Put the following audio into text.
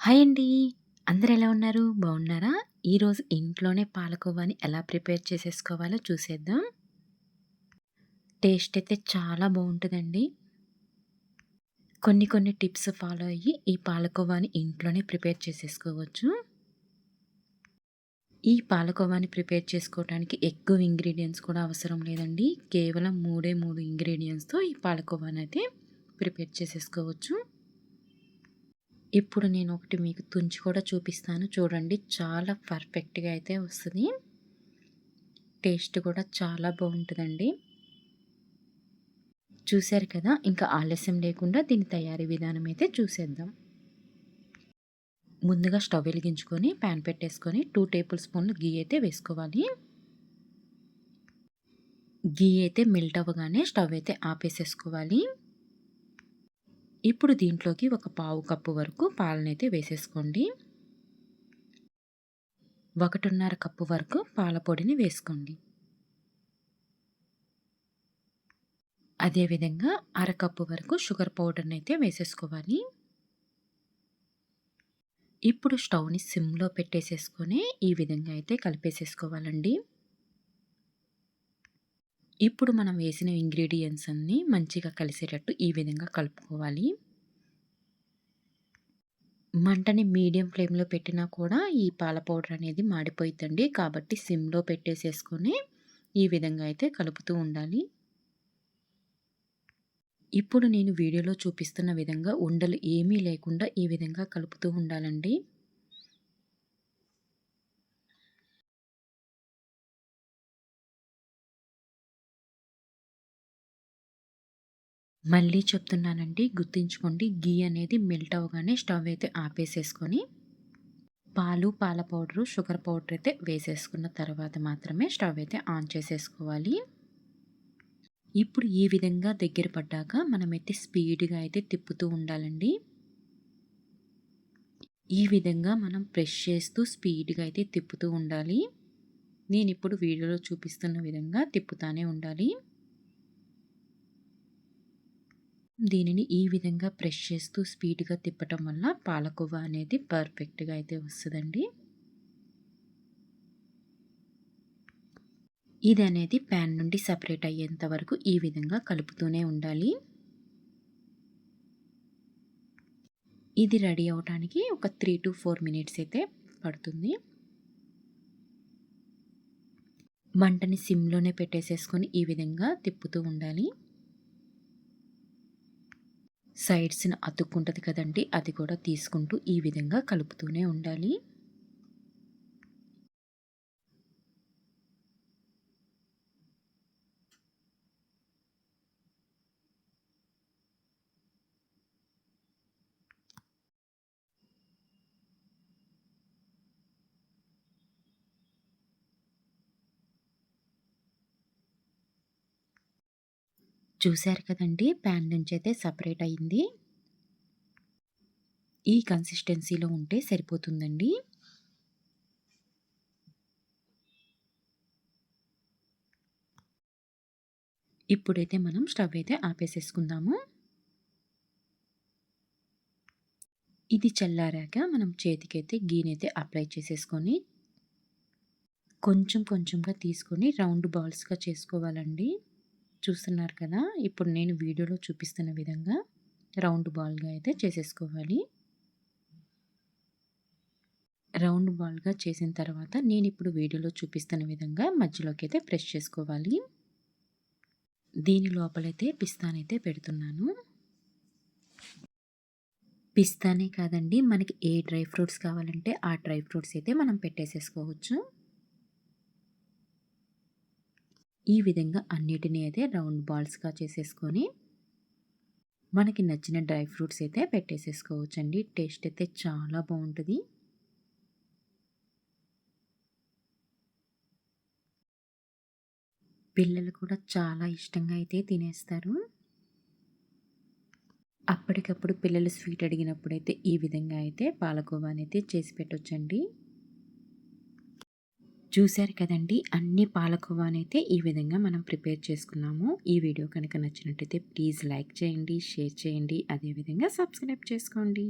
Hi అండి. అందరు ఎలా ఉన్నారు? బాగున్నారా? ఈరోజు ఇంట్లోనే పాలకోవాని ఎలా ప్రిపేర్ చేసేసుకోవాలో చూసేద్దాం. టేస్ట్ అయితే చాలా బాగుంటుందండి. కొన్ని కొన్ని టిప్స్ ఫాలో అయ్యి ఈ పాలకోవాని ఇంట్లోనే ప్రిపేర్ చేసేసుకోవచ్చు. ఈ పాలకోవాని ప్రిపేర్ చేసుకోవడానికి ఎక్కువ ఇంగ్రీడియంట్స్ కూడా అవసరం లేదండి. కేవలం మూడే మూడు ఇంగ్రీడియంట్స్తో ఈ పాలకోవాని అయితే ప్రిపేర్ చేసేసుకోవచ్చు. ఇప్పుడు నేను ఒకటి మీకు తుంచి కూడా చూపిస్తాను. చూడండి చాలా పర్ఫెక్ట్గా అయితే వస్తుంది. టేస్ట్ కూడా చాలా బాగుంటుందండి. చూశారు కదా ఇంకా ఆలస్యం లేకుండా దీని తయారీ విధానం అయితే చూసేద్దాం. ముందుగా స్టవ్ వెలిగించుకొని ప్యాన్ పెట్టేసుకొని టూ టేబుల్ స్పూన్లు గీ అయితే వేసుకోవాలి. గీ అయితే మెల్ట్ అవ్వగానే స్టవ్ అయితే ఆపేసేసుకోవాలి. ఇప్పుడు దీంట్లోకి ఒక పావు కప్పు వరకు పాలనైతే వేసేసుకోండి. ఒకటిన్నర కప్పు వరకు పాల పొడిని వేసుకోండి. అదేవిధంగా అరకప్పు వరకు షుగర్ పౌడర్ని అయితే వేసేసుకోవాలి. ఇప్పుడు స్టవ్ని సిమ్లో పెట్టేసేసుకొని ఈ విధంగా అయితే కలిపేసేసుకోవాలండి. ఇప్పుడు మనం వేసిన ఇంగ్రీడియంట్స్ అన్నీ మంచిగా కలిసేటట్టు ఈ విధంగా కలుపుకోవాలి. మంటని మీడియం ఫ్లేమ్లో పెట్టినా కూడా ఈ పాల పౌడర్ అనేది మాడిపోయిద్దండి. కాబట్టి సిమ్లో పెట్టేసేసుకొని ఈ విధంగా అయితే కలుపుతూ ఉండాలి. ఇప్పుడు నేను వీడియోలో చూపిస్తున్న విధంగా ఉండలు ఏమీ లేకుండా ఈ విధంగా కలుపుతూ ఉండాలండి. మళ్ళీ చెప్తున్నానండి గుర్తుంచుకోండి గీ అనేది మెల్ట్ అవ్వగానే స్టవ్ అయితే ఆపేసేసుకొని పాలు పాల పౌడరు షుగర్ పౌడర్ అయితే వేసేసుకున్న తర్వాత మాత్రమే స్టవ్ అయితే ఆన్ చేసేసుకోవాలి. ఇప్పుడు ఈ విధంగా దగ్గర పడ్డాక మనమైతే స్పీడ్గా అయితే తిప్పుతూ ఉండాలండి. ఈ విధంగా మనం ప్రెష్ చేస్తూ స్పీడ్గా అయితే తిప్పుతూ ఉండాలి. నేను ఇప్పుడు వీడియోలో చూపిస్తున్న విధంగా తిప్పుతానే ఉండాలి. దీనిని ఈ విధంగా ప్రెష్ చేస్తూ స్పీడ్గా తిప్పటం వల్ల పాలకోవా అనేది పర్ఫెక్ట్గా అయితే వస్తుందండి. ఇది అనేది ప్యాన్ నుండి సపరేట్ అయ్యేంత వరకు ఈ విధంగా కలుపుతూనే ఉండాలి. ఇది రెడీ అవడానికి ఒక త్రీ టు ఫోర్ మినిట్స్ అయితే పడుతుంది. మంటని సిమ్లోనే పెట్టేసేసుకొని ఈ విధంగా తిప్పుతూ ఉండాలి. సైడ్స్ని అతుక్కుంటుంది కదండి అది కూడా తీసుకుంటూ ఈ విధంగా కలుపుతూనే ఉండాలి. చూశారు కదండి? ప్యాన్ నుంచి అయితే సపరేట్ అయింది. ఈ కన్సిస్టెన్సీలో ఉంటే సరిపోతుందండి. ఇప్పుడైతే మనం స్టవ్ అయితే ఆపేసేసుకుందాము. ఇది చల్లారాక మనం చేతికైతే గీనైతే అప్లై చేసేసుకొని కొంచెం కొంచెంగా తీసుకొని రౌండ్ బాల్స్గా చేసుకోవాలండి. చూస్తున్నారు కదా! ఇప్పుడు నేను వీడియోలో చూపిస్తున్న విధంగా రౌండ్ బాల్గా అయితే చేసేసుకోవాలి. రౌండ్ బాల్గా చేసిన తర్వాత నేను ఇప్పుడు వీడియోలో చూపిస్తున్న విధంగా మధ్యలోకి అయితే ప్రెస్ చేసుకోవాలి. దీని లోపలైతే పిస్తానైతే పెడుతున్నాను. పిస్తానే కాదండి మనకి ఏ డ్రై ఫ్రూట్స్ కావాలంటే ఆ డ్రై ఫ్రూట్స్ అయితే మనం పెట్టేసేసుకోవచ్చు. ఈ విధంగా అన్నిటినీ అయితే రౌండ్ బాల్స్గా చేసేసుకొని మనకి నచ్చిన డ్రై ఫ్రూట్స్ అయితే పెట్టేసేసుకోవచ్చండి. టేస్ట్ అయితే చాలా బాగుంటుంది. పిల్లలు కూడా చాలా ఇష్టంగా అయితే తినేస్తారు. అప్పటికప్పుడు పిల్లలు స్వీట్ అడిగినప్పుడైతే ఈ విధంగా అయితే పాలకోవాని అయితే చేసి పెట్టొచ్చండి. చూశారు కదండి అన్ని పాలకోవానైతే ఈ విధంగా మనం ప్రిపేర్ చేసుకున్నాము. ఈ వీడియో కనుక నచ్చినట్టయితే ప్లీజ్ లైక్ చేయండి షేర్ చేయండి అదేవిధంగా సబ్స్క్రైబ్ చేసుకోండి.